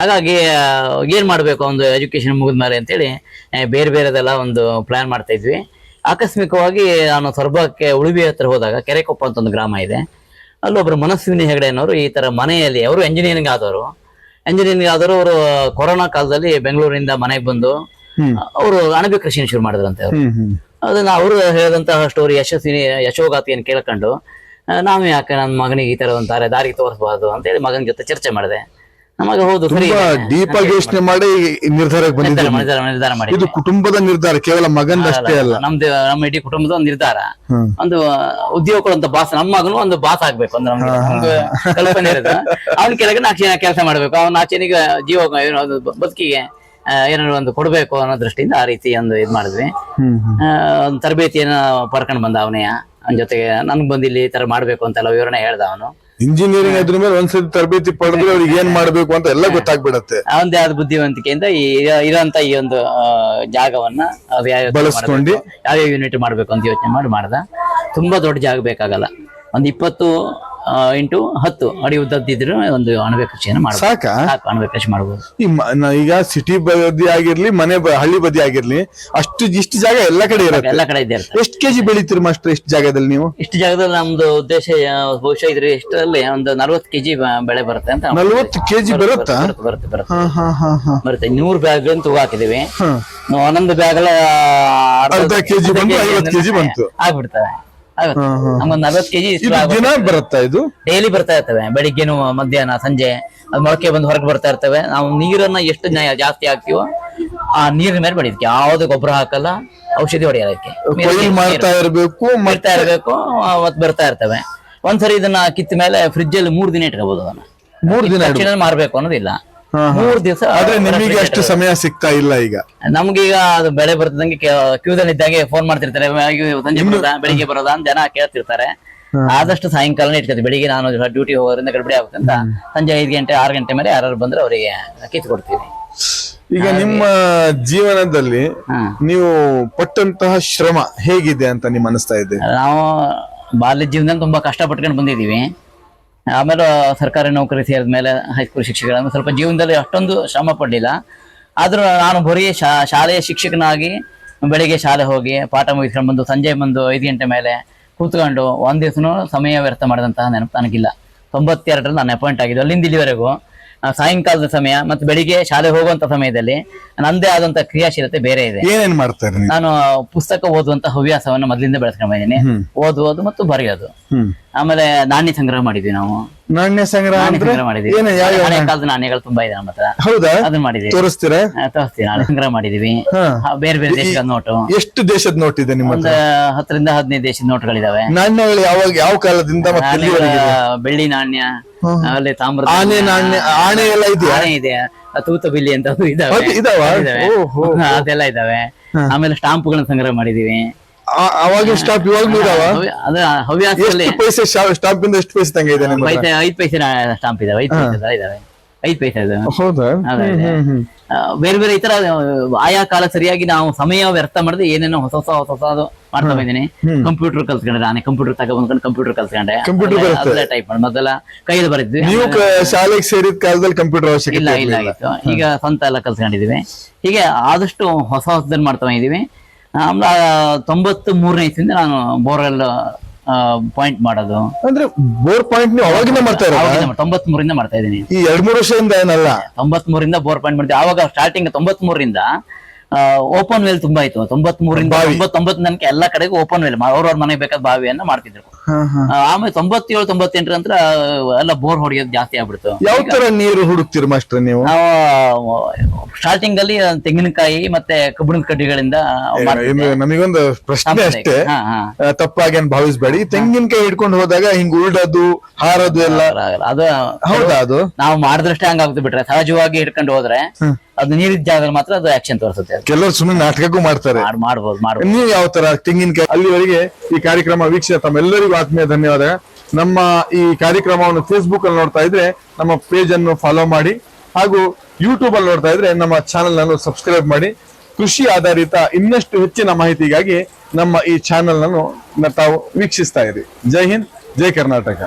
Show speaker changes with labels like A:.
A: ಹಾಗಾಗಿ ಏನು ಮಾಡ್ಬೇಕು ಒಂದು ಎಜುಕೇಶನ್ ಮುಗಿದ್ಮೇಲೆ ಅಂತೇಳಿ ಆ, ಬೇರೆ ಬೇರೆದೆಲ್ಲ ಒಂದು ಪ್ಲಾನ್ ಮಾಡ್ತಾ ಇದ್ವಿ. ಆಕಸ್ಮಿಕವಾಗಿ ನಾನು ಸೊರಬಕ್ಕೆ ಉಳುವಿ ಹತ್ರ ಹೋದಾಗ ಕೆರೆಕೊಪ್ಪ ಅಂತ ಒಂದು ಗ್ರಾಮ ಇದೆ. ಅಲ್ಲೊಬ್ರು ಮನಸ್ವಿನಿ ಹೆಗಡೆ ಅನ್ನೋರು ಈ ತರ ಮನೆಯಲ್ಲಿ ಅವರು ಎಂಜಿನಿಯರಿಂಗ್ ಆದವರು. ಎಂಜಿನಿಯರಿಂಗ್ ಆದವರು ಅವರು ಕೊರೋನಾ ಕಾಲದಲ್ಲಿ ಬೆಂಗಳೂರಿನಿಂದ ಮನೆಗೆ ಬಂದು. ಅವರು ಅಣಬೆ ಕೃಷಿನ ಶುರು ಮಾಡಿದ್ರಂತೆ ಅವರು. ಅದನ್ನ ಅವರು ಹೇಳಿದಂತಹ ಸ್ಟೋರಿ ಯಶಸ್ವಿನಿ ಯಶೋಗಾತಿಯನ್ನು ಕೇಳ್ಕೊಂಡು ನಾವೇ ಯಾಕೆ ನನ್ನ ಮಗನಿಗೆ ಈ ತರ ಒಂದು ದಾರಿ ದಾರಿಗೆ ತೋರಿಸಬಾರ್ದು ಅಂತೇಳಿ ಮಗನ ಜೊತೆ ಚರ್ಚೆ ಮಾಡಿದೆ. ನಮಗೆ ಹೌದು ಸರಿ.
B: ತುಂಬಾ ಡೀಪ್ ಆಗಿ ಯೋಚನೆ ಮಾಡಿ ಈ ನಿರ್ಧಾರಕ್ಕೆ
A: ನಿರ್ಧಾರ
B: ಬಂದಿದ್ದೀರಿ
A: ನಿರ್ಧಾರ ನಿರ್ಧಾರ ಮಾಡಿ.
B: ಇದು ಕುಟುಂಬದ ನಿರ್ಧಾರ ಕೇವಲ ಮಗಂದಷ್ಟೇ ಅಲ್ಲ
A: ನಮ್ದು ನಮ್ಮ ಇಡೀ ಕುಟುಂಬದ ಒಂದು ನಿರ್ಧಾರ. ಒಂದು ಉದ್ಯೋಗ ಅಂತ ಬಾಸ್ ನಮ್ಮ ಮಗನು ಒಂದು ಬಾಸ್ ಆಗ್ಬೇಕು ಅಂದ್ರೆ ನಮ್ಗೆ. ನಮ್ಗೆ ಕಲ್ಪನೆ ಇರೋದು ಅವ್ನ ಕೆಳಗೆ ನಾಲ್ಕು ಕೆಲಸ ಮಾಡ್ಬೇಕು. ಅವ್ನ ಆಚೆನಿಗೆ ಜೀವ ಏನೋ ಒಂದು ಬ- ಬದುಕಿಗೆ ಆ, ಏನಾದ್ರು ಒಂದು ಕೊಡ್ಬೇಕು ಅನ್ನೋ ದೃಷ್ಟಿಯಿಂದ ಆ ರೀತಿ ಒಂದು ಇದ್ ಮಾಡಿದ್ವಿ.
B: ಹ್ಮ್ ಹ್ಮ್.
A: ಆ, ಒಂದು ತರಬೇತಿಯನ್ನ ಪಡ್ಕೊಂಡು ಬಂದ ಅವನೇ. ಅವನ ಜೊತೆಗೆ ನನ್ಗೆ ಬಂದು ಇಲ್ಲಿ ಈ ತರ ಮಾಡ್ಬೇಕು ಅಂತೆಲ್ಲ ವಿವರಣೆ ಹೇಳ್ದ ಅವನು.
B: ಇಂಜಿನಿಯರಿಂಗ್ ಅದ್ರ ಮೇಲೆ ಒಂದ್ಸತಿ ತರಬೇತಿ ಪಡೆದ್ರೆ ಅವ್ರಿಗೆ ಏನ್ ಮಾಡ್ಬೇಕು ಅಂತ ಎಲ್ಲ ಗೊತ್ತಾಗ್ಬಿಡತ್ತೆ.
A: ಅವಂದೇ ಆದ ಬುದ್ಧಿವಂತಿಕೆಯಿಂದ ಈ ಇರೋಂತ ಈ ಒಂದು ಆ, ಜಾಗವನ್ನ
B: ಬಳಸ್ಕೊಂಡು?
A: ಯಾವ್ಯಾವ ಯೂನಿಟ್ ಮಾಡ್ಬೇಕು ಅಂತ ಯೋಚನೆ ಮಾಡಿ ಮಾಡ್ದ. ತುಂಬಾ ದೊಡ್ಡ ಜಾಗ ಬೇಕಾಗಲ್ಲ. ಒಂದ್ ಇಪ್ಪತ್ತು ಇಂಟು ಹತ್ತು ಅಡಿ ಉದ್ದದ್ದಿದ್ರು ಒಂದು ಅಣಬೆ ಕೃಷಿಯನ್ನು ಮಾಡ್ಬೋದು.
B: ಸಾಕಾ?
A: ಸಾಕು ಅಣಬೆ ಕೃಷಿ ಮಾಡ್ಬೋದು.
B: ಈ ಮ- ನ- ಈಗ ಸಿಟಿ ಬದಿ ಆಗಿರ್ಲಿ ಮನೆ ಬ- ಹಳ್ಳಿ ಬದಿ ಆಗಿರ್ಲಿ ಅಷ್ಟು ಇಷ್ಟು ಜಾಗ ಎಲ್ಲ ಕಡೆ ಇರುತ್ತೆ.
A: ಎಲ್ಲ ಕಡೆ ಇದೆ
B: ಎಷ್ಟು ಕೆ ಕೆಜಿ ಬೆಳಿತೀರಿ ಮಾಸ್ಟರ್ ಎಷ್ಟು ಜಾಗದಲ್ಲಿ ನೀವು?
A: ಇಷ್ಟು ಜಾಗದಲ್ಲಿ ನಮ್ದು ಉದ್ದೇಶ ಆ, ಬಹುಶಃ ಇದ್ರ ಇಷ್ಟರಲ್ಲಿ ಒಂದು ನಲ್ವತ್ತು ಕೆಜಿ ಬೆಳೆ ಬರುತ್ತೆ ಅಂತ
B: ನಲ್ವತ್ತು ಕೆಜಿ ಬರುತ್ತಾ
A: ಬರುತ್ತೆ? ಬರುತ್ತೆ ಬರುತ್ತೆ
B: ಹಾ ಹಾ ಹಾ ಹಾ.
A: ಬರುತ್ತೆ. ನೂರು ಬ್ಯಾಗ್ ತೂಗ ಹಾಕಿದೀವಿ
B: ಹಾ.
A: ಒಂದೊಂದು ಬ್ಯಾಗ್
B: ಅರ್ಧ ಕೆಜಿ ಬಂತು, 50 ಕೆಜಿ ಬಂತು.
A: ಆಗ್ಬಿಡ್ತವೆ
B: ಹಾ.
A: ನಮ್ಗೊಂದು ನಲ್ವತ್ತು ಕೆಜಿ
B: ದಿನ ಬರುತ್ತಾ ಇದು?
A: ಡೈಲಿ ಬರ್ತಾ ಇರ್ತವೆ. ಬೆಳಿಗ್ಗೆನು ಮಧ್ಯಾಹ್ನ ಸಂಜೆ. ಅದು ಮೊಳಕೆ ಬಂದು ಹೊರಗೆ ಬರ್ತಾ ಇರ್ತವೆ. ನಾವು ನೀರನ್ನ ಎಷ್ಟು ಜಾಸ್ತಿ ಹಾಕ್ತೀವೋ ಆ ನೀರಿನ ಮೇಲೆ ಬೆಳಿದಕ್ಕೆ ಯಾವ್ದು ಗೊಬ್ಬರ ಹಾಕಲ್ಲ ಔಷಧಿ ಹೊಡೆಯಲ್ಲ
B: ಕೊಯ್ಲು ಮಾಡ್ತಾ ಇರ್ಬೇಕು ಮತ್ತೆ
A: ಬರ್ತಾ ಇರ್ಬೇಕು ಅವತ್ತು ಬರ್ತಾ ಇರ್ತವೆ. ಒಂದ್ಸರಿ ಇದನ್ನ ಕಿತ್ತ ಮೇಲೆ ಫ್ರಿಜ್ ಅಲ್ಲಿ ಮೂರ್ ದಿನ ಇಟ್ಕೋಬಹುದು ಅದನ್ನ.
B: ಮೂರ್ ದಿನ
A: ಮಾರ್ಬೇಕು ಅನ್ನೋದಿಲ್ಲ. ಮೂರ್ ದಿವಸ
B: ಆದ್ರೆ ನಿಮಗೆ ಅಷ್ಟು ಸಮಯ ಸಿಗ್ತಾ ಇಲ್ಲ ಈಗ.
A: ನಮ್ಗೀಗ ಅದು ಬೆಳೆ ಬರ್ತದಂಗೆ ಕ್ಯೂದಲ್ಲಿ ಇದ್ದಂಗೆ ಫೋನ್ ಮಾಡ್ತಿರ್ತಾರೆ. ಸಂಜೆ ಬರೋದಾ? ಬೆಳಿಗ್ಗೆ ಬರೋದಾ? ಅಂತ ಜನ ಕೇಳ್ತಿರ್ತಾರೆ. ಆದಷ್ಟು ಸಾಯಂಕಾಲನೇ ಇಟ್ಕೊತೀವಿ ಬೆಳಿಗ್ಗೆ ನಾನು ಡ್ಯೂಟಿ ಹೋಗೋದ್ರಿಂದ ಗಡ್ಬಡಿ ಆಗುತ್ತೆ ಅಂತ ಸಂಜೆ ಐದು ಗಂಟೆ ಆರು ಗಂಟೆ ಮೇಲೆ ಯಾರು ಬಂದ್ರೆ ಅವರಿಗೆ ಕಿತ್ತು ಕೊಡ್ತೀವಿ.
B: ಈಗ ನಿಮ್ಮ ಜೀವನದಲ್ಲಿ ನೀವು ಪಟ್ಟಂತಹ ಶ್ರಮ ಹೇಗಿದೆ ಅಂತ ನಿಮ್ ಅನಿಸ್ತಾ ಇದೆ?
A: ನಾವು ಬಾಲ್ಯ ಜೀವನದಲ್ಲಿ ತುಂಬಾ ಕಷ್ಟ ಪಟ್ಕೊಂಡು ಬಂದಿದ್ದೀವಿ. ಆಮೇಲೆ ಸರ್ಕಾರಿ ನೌಕರಿ ಸೇರಿದ ಮೇಲೆ ಹೈಸ್ಕೂಲ್ ಶಿಕ್ಷಕರಾದ ಸ್ವಲ್ಪ ಜೀವನದಲ್ಲಿ ಅಷ್ಟೊಂದು ಶ್ರಮ ಪಡಲಿಲ್ಲ. ಆದರೂ ನಾನು ಬರೀ ಶಾ ಶಾಲೆಯ ಶಿಕ್ಷಕನಾಗಿ ಬೆಳಿಗ್ಗೆ ಶಾಲೆ ಹೋಗಿ ಪಾಠ ಮುಗಿಸ್ಕೊಂಡು ಬಂದು ಸಂಜೆ ಬಂದು ಐದು ಗಂಟೆ ಮೇಲೆ ಕೂತ್ಕೊಂಡು ಒಂದು ದಿವಸನೂ ಸಮಯ ವ್ಯರ್ಥ ಮಾಡಿದಂತಹ ನೆನಪು ನನಗಿಲ್ಲ. ತೊಂಬತ್ತೆರಡರಲ್ಲಿ ನಾನು ಅಪಾಯಿಂಟ್ ಆಗಿದ್ದು ಅಲ್ಲಿಂದ ಇಲ್ಲಿವರೆಗೂ. ಸಾಯಂಕಾಲದ ಸಮಯ ಮತ್ತು ಬೆಳಿಗ್ಗೆ ಶಾಲೆ ಹೋಗುವಂತ ಸಮಯದಲ್ಲಿ ನಂದೇ ಆದಂಥ ಕ್ರಿಯಾಶೀಲತೆ ಬೇರೆ ಇದೆ.
B: ಏನೇನು ಮಾಡ್ತಾರೆ
A: ನಾನು ಪುಸ್ತಕ ಓದುವಂಥ ಹವ್ಯಾಸವನ್ನು ಮೊದಲಿಂದ ಬೆಳೆಸ್ಕೊಂಡು ಬಂದಿದ್ದೀನಿ. ಓದುವುದು ಮತ್ತು ಬರೆಯೋದು. ಆಮೇಲೆ ನಾಣ್ಯ ಸಂಗ್ರಹ ಮಾಡಿದ್ವಿ ನಾವು.
B: ನಾಣ್ಯ ಸಂಗ್ರಹ
A: ನಾಣ್ಯ
B: ಅಂದ್ರೆ
A: ಸಂಗ್ರಹ ಮಾಡಿದ್ವಿ.
B: ಏನ ಯಾವ
A: ಹಳೆ ಕಾಲದ ನಾಣ್ಯಗಳು ತುಂಬಾ ಇದೆ ನಮ್ಮ ಹತ್ರ
B: ಹೌದಾ?
A: ಅದನ್ನ ಮಾಡಿದ್ವಿ.
B: ತೋರಿಸ್ತೀರಾ?
A: ಆ, ತೋರಿಸ್ತೀವಿ. ನಾಣ್ಯ ಸಂಗ್ರಹ ಮಾಡಿದೀವಿ.
B: ಹಾ.
A: ಆ, ಬೇರೆ ಬೇರೆ ದೇಶದ ನೋಟು.
B: ಎಷ್ಟು ದೇಶದ ನೋಟ್ ಇದೆ ನಿಮ್ಮ ಹತ್ರ?
A: ಒಂದು ಹತ್ತರಿಂದ ಹದಿನೈದು ದೇಶದ ನೋಟ್ಗಳಿದಾವೆ.
B: ನಾಣ್ಯಗಳು ಯಾವಾಗ ಯಾವ ಕಾಲದಿಂದ ಮತ್ತೆ
A: ನಾಣ್ಯಗಳ
B: ಎಲ್ಲಿವರೆಗೆ
A: ಬೆಳ್ಳಿ ನಾಣ್ಯ ಆಮೇಲೆ ತಾಮ್ರದ
B: ಆನೆ ನಾಣ್ಯ ಆನೆ ಎಲ್ಲ ಇದೆಯಾ?
A: ಆನೆ ಇದೆ. ಆ, ತೂತ ಬಿಲ್ಲಿ ಅಂತ ಅದು ಇದಾವೆ.
B: ಅದು ಇದಾವ?
A: ಇದಾವೆ.
B: ಓಹೋ.
A: ಹಾ, ಅದೆಲ್ಲ ಇದಾವೆ. ಆಮೇಲೆ ಸ್ಟಾಂಪ್ಗಳನ್ನ ಸಂಗ್ರಹ ಮಾಡಿದೀವಿ.
B: ಅವಾಗಿನ ಸ್ಟಾಪ್ ಇವಾಗ್ಲೂ ಇದಾವ?
A: ಅದು ಹವ್ಯಾಸದಲ್ಲಿ
B: ಎಷ್ಟು ಪೈಸೆ ಸ್ಟಾಪ್ ಇಂದ ಎಷ್ಟು ಪೈಸೆ ತಂಗ ಇದೆ ನಿಮ್ಮ ಹತ್ರ?
A: ಪೈಸೆ ಐದ್ ಪೈಸೆ ಸ್ಟಾಂಪ್ ಇದಾವೆ ಐದು ಪೈಸೆ ಇದಾವೆ ಐದ್ ಪೈಸೆ ಇದಾವೆ.
B: ಹೌದಾ?
A: ಅದೇ, ಅದೇ. ಆ, ಬೇರೆ ಬೇರೆ ಈ ತರ ಆಯಾ ಕಾಲ ಸರಿಯಾಗಿ ನಾವು ಸಮಯ ವ್ಯರ್ಥ ಮಾಡದೆ ಏನೇನೋ ಹೊಸ ಹೊಸ ಹೊಸ ಹೊಸದು ಮಾಡ್ತಾ ಬಂದಿನಿ. ಕಂಪ್ಯೂಟರ್ ಕಲ್ಸ್ಕೊಂಡೆ ನಾನೇ ಕಂಪ್ಯೂಟರ್ ತಗೊಂಡ್ಕೊಂಡು ಕಂಪ್ಯೂಟರ್ ಕಲ್ಸ್ಕೊಂಡೆ.
B: Computer ಬರುತ್ತೆ.
A: ಟೈಪ್ ಮಾಡಿ ಮೊದಲ ಕೈಯಲ್ಲಿ ಬರಿದ್ವಿ
B: ನೀವು ಕ- ಶಾಲೆಗೆ ಸೇರಿದ ಕಾಲದಲ್ಲಿ ಕಂಪ್ಯೂಟರ್ ಅವಶ್ಯಕತೆ
A: ಇಲ್ಲ ಇಲ್ಲ
B: ಇರ್ಲಿಲ್ಲ.
A: ಆಗಿತ್ತು ಈಗ ಸ್ವಂತ ಎಲ್ಲ ಕಲ್ತ್ಕೊಂಡಿದೀವಿ ಹೀಗೆ ಆದಷ್ಟು ಹೊಸ ಹೊಸದನ್ನ ಮಾಡ್ತಾ ಬಂದಿದೀವಿ. ಆಮೇಲೆ ತೊಂಬತ್ತು ಮೂರನೇ ಇಸಿಂದ ನಾನು ಬೋರ್ವೆಲ್ ಪಾಯಿಂಟ್ ಮಾಡೋದು.
B: ಅಂದ್ರೆ ಬೋರ್ ಪಾಯಿಂಟ್ ನೀವು ಅವಾಗಿಂದ ಮಾಡ್ತಾ ಇರೋದಾ?
A: ತೊಂಬತ್ ಮೂರಿಂದ ಮಾಡ್ತಾ ಇದ್ದೀನಿ.
B: ಈ ಎರಡ್ ಮೂರು ವರ್ಷದಿಂದ ಏನಲ್ಲ?
A: ತೊಂಬತ್ ಮೂರಿಂದ ಬೋರ್ ಪಾಯಿಂಟ್ ಮಾಡ್ತೀವಿ ಅವಾಗ ಸ್ಟಾರ್ಟಿಂಗ್ ತೊಂಬತ್ ಮೂರಿಂದ ಓಪನ್ ವೆಲ್ ತುಂಬಾ ಇತ್ತು. ತೊಂಬತ್ ಮೂರಿಂದ ತೊಂಬತ್ತೊಂಬತ್ತು ನನಗೆ ಎಲ್ಲಾ ಕಡೆಗೂ ಓಪನ್ ವೆಲ್ ಅವ್ರವ್ರ ಮನೆಗೆ ಬೇಕಾದ ಬಾವಿಯನ್ನ ಮಾಡ್ತಿದ್ರು. ಆಮೇಲೆ ತೊಂಬತ್ತೇಳು ತೊಂಬತ್ತೆಂಟರ ನಂತರ ಎಲ್ಲ ಬೋರ್ ಹೊಡೆಯೋದು ಜಾಸ್ತಿ ಆಗ್ಬಿಡ್ತು.
B: ಯಾವ ತರ ನೀರು ಹುಡುಕ್ತಿರ್ ಮಾಸ್ಟರ್ ನೀವು?
A: ನಾವು ಸ್ಟಾರ್ಟಿಂಗ್ ಅಲ್ಲಿ ತೆಂಗಿನಕಾಯಿ ಮತ್ತೆ ಕಬ್ಬಿಣದ ಕಡ್ಡಿಗಳಿಂದ ಮಾಡ್ತಿದ್ದೆ.
B: ನಮಗೊಂದು ಪ್ರಶ್ನೆ ಅಷ್ಟೇ.
A: ಹಾ, ಹಾ.
B: ಆ, ತಪ್ಪಾಗಿ ಏನ್ ಭಾವಿಸ್ಬೇಡಿ ತೆಂಗಿನಕಾಯಿ ಹಿಡ್ಕೊಂಡು ಹೋದಾಗ ಹಿಂಗ್ ಉಲ್ಡೋದು ಹಾರೋದು ಎಲ್ಲ?
A: ಆಗಲ್ಲ. ಅದು
B: ಹೌದಾ ಅದು?
A: ನಾವು ಮಾಡಿದ್ರಷ್ಟೇ ಹಂಗಾಗ್ತು ಬಿಟ್ರೆ. ಸಹಜವಾಗಿ ಹಿಡ್ಕೊಂಡು ಹೋದ್ರೆ ಅದು ನೀರಿದ್ದ ಜಾಗದಲ್ಲಿ ಮಾತ್ರ ಅದು ಆಕ್ಷನ್ ತೋರಿಸುತ್ತೆ ಅದು.
B: ಕೆಲವರು ಸುಮ್ಮನೆ ನಾಟಕಕ್ಕೂ ಮಾಡ್ತಾರೆ.
A: ಮಾಡ್- ಮಾಡ್ಬೋದು ಮಾಡ್ಬೋದು.
B: ನೀವು ಯಾವ ತರ ತೆಂಗಿನಕಾಯಿ ಅಲ್ಲಿವರೆಗೆ ಈ ಕಾರ್ಯಕ್ರಮ ವೀಕ್ಷಿಸಿದ ತಮ್ಮೆಲ್ಲರಿಗೂ ಆತ್ಮೀಯ ಧನ್ಯವಾದ ನಮ್ಮ ಈ ಕಾರ್ಯಕ್ರಮವನ್ನು ಫೇಸ್ಬುಕ್ ಅಲ್ಲಿ ನೋಡ್ತಾ ಇದ್ರೆ ನಮ್ಮ ಪೇಜ್ ಅನ್ನು ಫಾಲೋ ಮಾಡಿ ಹಾಗೂ ಯೂಟ್ಯೂಬ್ ಅಲ್ಲಿ ನೋಡ್ತಾ ಇದ್ರೆ ನಮ್ಮ ಚಾನೆಲ್ ಅನ್ನು ಸಬ್ಸ್ಕ್ರೈಬ್ ಮಾಡಿ. ಕೃಷಿ ಆಧಾರಿತ ಇನ್ನಷ್ಟು ಹೆಚ್ಚಿನ ಮಾಹಿತಿಗಾಗಿ ನಮ್ಮ ಈ ಚಾನೆಲ್ ಅನ್ನು ತಾವು ವೀಕ್ಷಿಸ್ತಾ ಇರಿ ಜೈ ಹಿಂದ್, ಜೈ ಕರ್ನಾಟಕ.